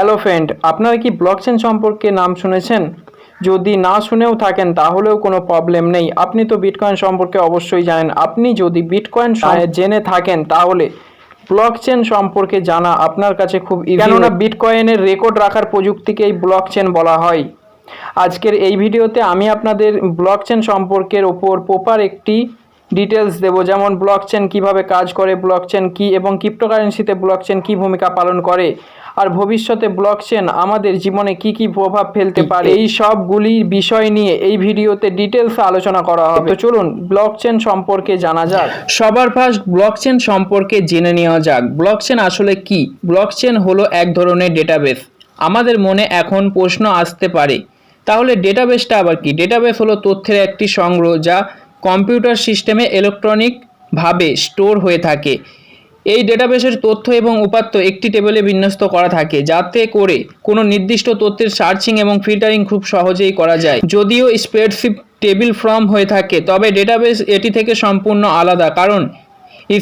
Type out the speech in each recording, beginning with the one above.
Hello friend আপনারা কি blockchain সম্পর্কে নাম শুনেছেন? যদি না শুনেও থাকেন তাহলেও কোনো প্রবলেম নেই। আপনি তো বিটকয়েন সম্পর্কে অবশ্যই জানেন। আপনি যদি বিটকয়েন স- জেনে থাকেন তাহলে ব্লকচেন সম্পর্কে জানা আপনার কাছে খুব কেননা বিটকয়েনের রেকর্ড রাখার প্রযুক্তিকেই ব্লকচেন বলা হয়। আজকের এই ভিডিওতে আমি আপনাদের ব্লকচেন সম্পর্কের ওপর প্রপার একটি ডিটেলস দেব, যেমন ব্লকচেন কীভাবে কাজ করে ব্লকচেন কি এবং ক্রিপ্টোকারেন্সিতে ব্লকচেন কি ভূমিকা পালন করে, আর ভবিষ্যতে ব্লকচেন আমাদের জীবনে কি কি প্রভাব ফেলতে পারে, এই সবগুলি বিষয় নিয়ে এই ভিডিওতে ডিটেলস আলোচনা করা হবে। তো চলুন ব্লকচেন সম্পর্কে জানা যাক। সবার ফার্স্ট ব্লকচেন সম্পর্কে জেনে নেওয়া যাক। ব্লকচেন আসলে কি? ব্লকচেন হলো এক ধরনের ডেটাবেস আমাদের মনে এখন প্রশ্ন আসতে পারে। তাহলে ডেটাবেসটা আবার কি? ডেটাবেস হলো তথ্যের একটি সংগ্রহ যা কম্পিউটার সিস্টেমে ইলেকট্রনিকভাবে স্টোর হয়ে থাকে। এই ডেটাবেসের তথ্য এবং উপাত্ত একটি টেবিলে বিন্যস্ত করা থাকে, যাতে করে কোনো নির্দিষ্ট তথ্যের সার্চিং এবং ফিল্টারিং খুব সহজেই করা যায়। যদিও স্প্রেডশিট টেবিল ফর্ম হয়ে থাকে, তবে ডেটাবেস এটি থেকে সম্পূর্ণ আলাদা, কারণ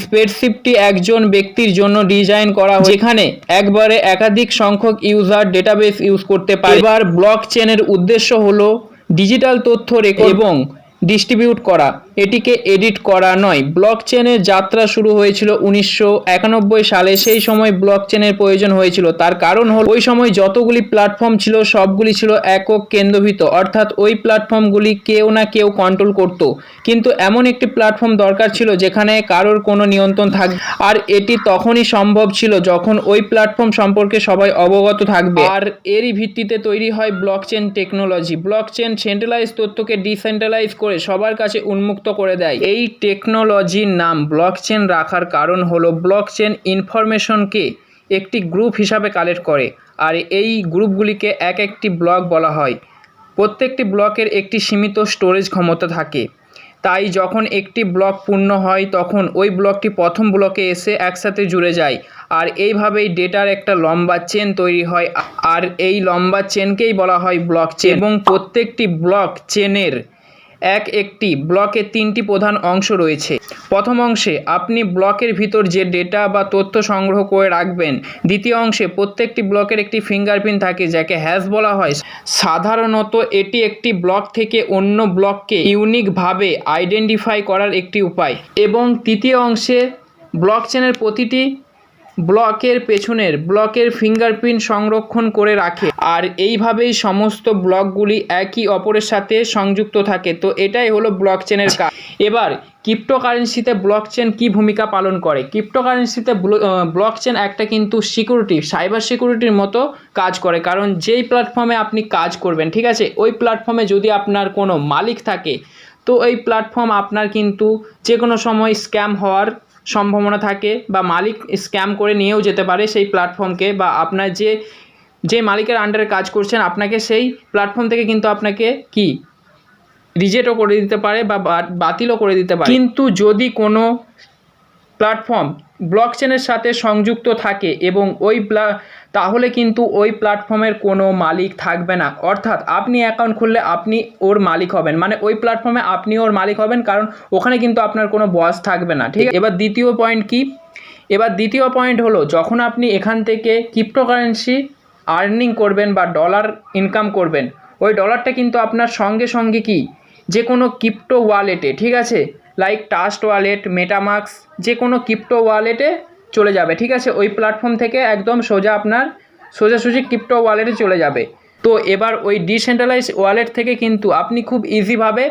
স্প্রেডশিটটি একজন ব্যক্তির জন্য ডিজাইন করা হয় যেখানে একবারে একাধিক সংখ্যক ইউজার ডেটাবেস ইউজ করতে পারে। এবার ব্লক চেনের উদ্দেশ্য হলো ডিজিটাল তথ্য রেকর্ড এবং ডিস্ট্রিবিউট করা। এটিকে এডিট করা নয়। ব্লক চেনের যাত্রা শুরু হয়েছিল উনিশশো একানব্বই সালে। সেই সময় ব্লক চেনের প্রয়োজন হয়েছিল। তার কারণ হল, ওই সময় যতগুলি প্ল্যাটফর্ম ছিল, সবগুলি ছিল একক কেন্দ্রভূত। অর্থাৎ ওই প্ল্যাটফর্মগুলি কেউ না কেউ কন্ট্রোল করত। কিন্তু এমন একটি প্ল্যাটফর্ম দরকার ছিল, যেখানে কারোর কোনো নিয়ন্ত্রণ থাকবে আর এটি তখনই সম্ভব ছিল যখন ওই প্ল্যাটফর্ম সম্পর্কে সবাই অবগত থাকবে। আর এরই ভিত্তিতে তৈরি হয় ব্লকচেন টেকনোলজি ব্লকচেন সেন্ট্রালাইজ তথ্যকে ডিসেন্ট্রালাইজ করে সবার কাছে উন্মুক্ত করে দেয়। এই টেকনোলজির নাম ব্লকচেন রাখার কারণ হলো ব্লকচেন ইনফরমেশনকে একটি গ্রুপ হিসাবে কালেক্ট করে আর এই গ্রুপগুলিকে এক একটি ব্লক বলা হয়। প্রত্যেকটি ব্লকের একটি সীমিত স্টোরেজ ক্ষমতা থাকে। তাই যখন একটি ব্লক পূর্ণ হয়, তখন ওই ব্লকটি প্রথম ব্লকে এসে একসাথে জুড়ে যায় আর এইভাবেই ডেটার একটা লম্বা চেন তৈরি হয় আর এই লম্বা চেনকেই বলা হয় ব্লক চেন এবং প্রত্যেকটি ব্লক চেনের এক একটি ব্লকে তিনটি প্রধান অংশ রয়েছে। প্রথম অংশে আপনি ব্লকের ভিতর যে ডেটা বা তথ্য সংগ্রহ করে রাখবেন, দ্বিতীয় অংশে প্রত্যেকটি ব্লকের একটি ফিঙ্গারপ্রিন্ট থাকে যাকে হ্যাশ বলা হয়। সাধারণত এটি একটি ব্লক থেকে অন্য ব্লককে ইউনিকভাবে আইডেন্টিফাই করার একটি উপায়। এবং তৃতীয় অংশে ব্লকচেনের প্রতিটি ব্লকের পেছনের ব্লকের ফিঙ্গারপ্রিন্ট সংরক্ষণ করে রাখে। আর এইভাবেই সমস্ত ব্লকগুলি একই অপরের সাথে সংযুক্ত থাকে। তো এটাই হলো ব্লকচেনের কাজ। এবার ক্রিপ্টোকারেন্সিতে ব্লকচেন কি ভূমিকা পালন করে? ক্রিপ্টোকারেন্সিতে ব্লকচেন একটা কিন্তু সিকিউরিটি, সাইবার সিকিউরিটির মতো কাজ করে। কারণ যেই প্ল্যাটফর্মে আপনি কাজ করবেন, ঠিক আছে? ওই প্ল্যাটফর্মে যদি আপনার কোনো মালিক থাকে, তো এই প্ল্যাটফর্ম আপনার কিন্তু যে কোনো সময় স্ক্যাম হওয়ার সম্ভাবনা থাকে বা মালিক স্ক্যাম করে নিয়েও যেতে পারে সেই প্ল্যাটফর্মকে বা আপনার যে যে মালিকের আন্ডারে কাজ করছেন আপনাকে সেই প্ল্যাটফর্ম থেকে কিন্তু আপনাকে কি? রিজেক্টও করে দিতে পারে বা বাতিলও করে দিতে পারে। কিন্তু যদি কোনো প্ল্যাটফর্ম ব্লকচেনের সাথে সংযুক্ত থাকে এবং ওই তাহলে কিন্তু ওই প্ল্যাটফর্মের কোনো মালিক থাকবে না। অর্থাৎ আপনি অ্যাকাউন্ট খুললে আপনি ওর মালিক হবেন। মানে ওই প্ল্যাটফর্মে আপনি ওর মালিক হবেন কারণ ওখানে কিন্তু আপনার কোনো বস থাকবে না, ঠিক এবার দ্বিতীয় পয়েন্ট কি? এবার দ্বিতীয় পয়েন্ট হলো, যখন আপনি এখান থেকে ক্রিপ্টোকারেন্সি আর্নিং করবেন বা ডলার ইনকাম করবেন, ওই ডলারটা কিন্তু আপনার সঙ্গে সঙ্গে কি? যে কোনো ক্রিপ্টো ওয়ালেটে ঠিক আছে? লাইক টাস্ট ওয়ালেট মেটামাক্স যে কোনো ক্রিপ্টো ওয়ালেটে চলে যাবে ঠিক আছে? ওই প্ল্যাটফর্ম থেকে একদম সোজা আপনার সোজাসুজি ক্রিপ্টো ওয়ালেটে চলে যাবে। তো এবার ওই ডিসেন্ট্রালাইজ ওয়ালেট থেকে কিন্তু আপনি খুব ইজিভাবে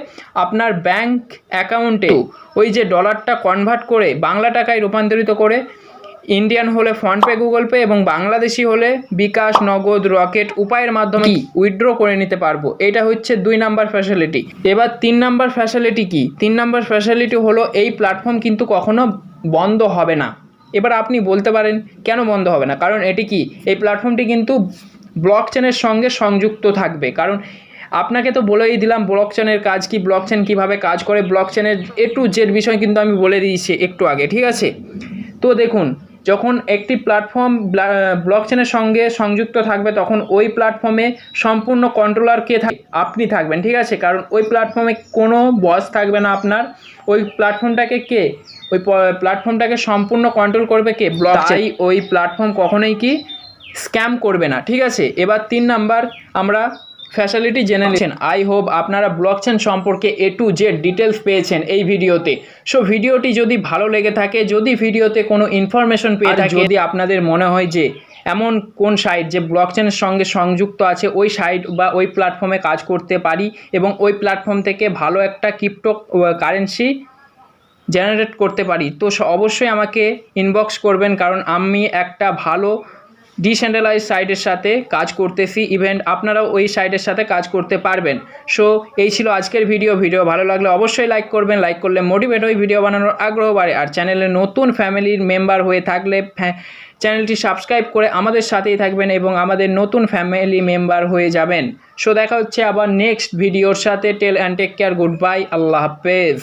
আপনার ব্যাংক অ্যাকাউন্টে ওই যে ডলারটা কনভার্ট করে বাংলা টাকায় রূপান্তরিত করে ইন্ডিয়ান হলে ফোনপে গুগল পে এবং বাংলাদেশি হলে বিকাশ নগদ রকেট উপায়ের মাধ্যমে উইথড্র করে নিতে পারব। এটা হচ্ছে দুই নাম্বার ফ্যাসিলিটি এবার তিন নাম্বার ফ্যাসিলিটি কি? তিন নাম্বার ফ্যাসিলিটি হলো এই প্ল্যাটফর্ম কিন্তু কখনো বন্ধ হবে না। এবার আপনি বলতে পারেন, কেন বন্ধ হবে না? কারণ এটি কি? এই প্ল্যাটফর্মটি কিন্তু ব্লক চেনের সঙ্গে সংযুক্ত থাকবে। কারণ আপনাকে তো বলেই দিলাম ব্লক চেনের কাজ কি ব্লকচেন কীভাবে কাজ করে ব্লক চেনের এ টু জেড বিষয় কিন্তু আমি বলে দিয়েছি একটু আগে, ঠিক আছে? তো দেখুন যখন একটি প্ল্যাটফর্ম ব্লকচেনের সঙ্গে সংযুক্ত থাকবে তখন ওই প্ল্যাটফর্মে সম্পূর্ণ কন্ট্রোলার কে থাকে আপনি থাকবেন ঠিক আছে? কারণ ওই প্ল্যাটফর্মে কোনো বস থাকবে না আপনার। ওই প্ল্যাটফর্মটাকে কে? ওই প্ল্যাটফর্মটাকে সম্পূর্ণ কন্ট্রোল করবে কে? ব্লক চাই ওই প্ল্যাটফর্ম কখনোই কি স্ক্যাম করবে না ঠিক আছে? এবার তিন নাম্বার আমরা ফ্যাসিলিটি জেনে নিচ্ছেন আই হোপ আপনারা ব্লক চেন সম্পর্কে এ টু জেড ডিটেলস পেয়েছেন এই ভিডিওতে। সো ভিডিওটি যদি ভালো লেগে থাকে যদি ভিডিওতে কোনো ইনফরমেশন পেয়ে থাকে যদি আপনাদের মনে হয় যে এমন কোন সাইট যে ব্লক চেনের সঙ্গে সংযুক্ত আছে ওই সাইট বা ওই প্ল্যাটফর্মে কাজ করতে পারি এবং ওই প্ল্যাটফর্ম থেকে ভালো একটা ক্রিপ্টো কারেন্সি জেনারেট করতে পারি তো অবশ্যই আমাকে ইনবক্স করবেন কারণ আমি একটা ভালো ডিসেন্ট্রালাইজ সাইটের সাথে কাজ করতেছি ইভেন্ট আপনারাও ওই সাইটের সাথে কাজ করতে পারবেন। সো এই ছিল আজকের ভিডিও ভিডিও ভালো লাগলে অবশ্যই লাইক করবেন। লাইক করলে মোটিভেট হয়ে ভিডিও বানানোর আগ্রহ বাড়ে। আর চ্যানেলে নতুন ফ্যামিলির মেম্বার হয়ে থাকলে চ্যানেলটি সাবস্ক্রাইব করে আমাদের সাথেই থাকবেন এবং আমাদের নতুন ফ্যামিলি মেম্বার হয়ে যাবেন। সো দেখা হচ্ছে আবার নেক্সট ভিডিওর সাথে। Tell and take care goodbye আল্লাহ হাফেজ।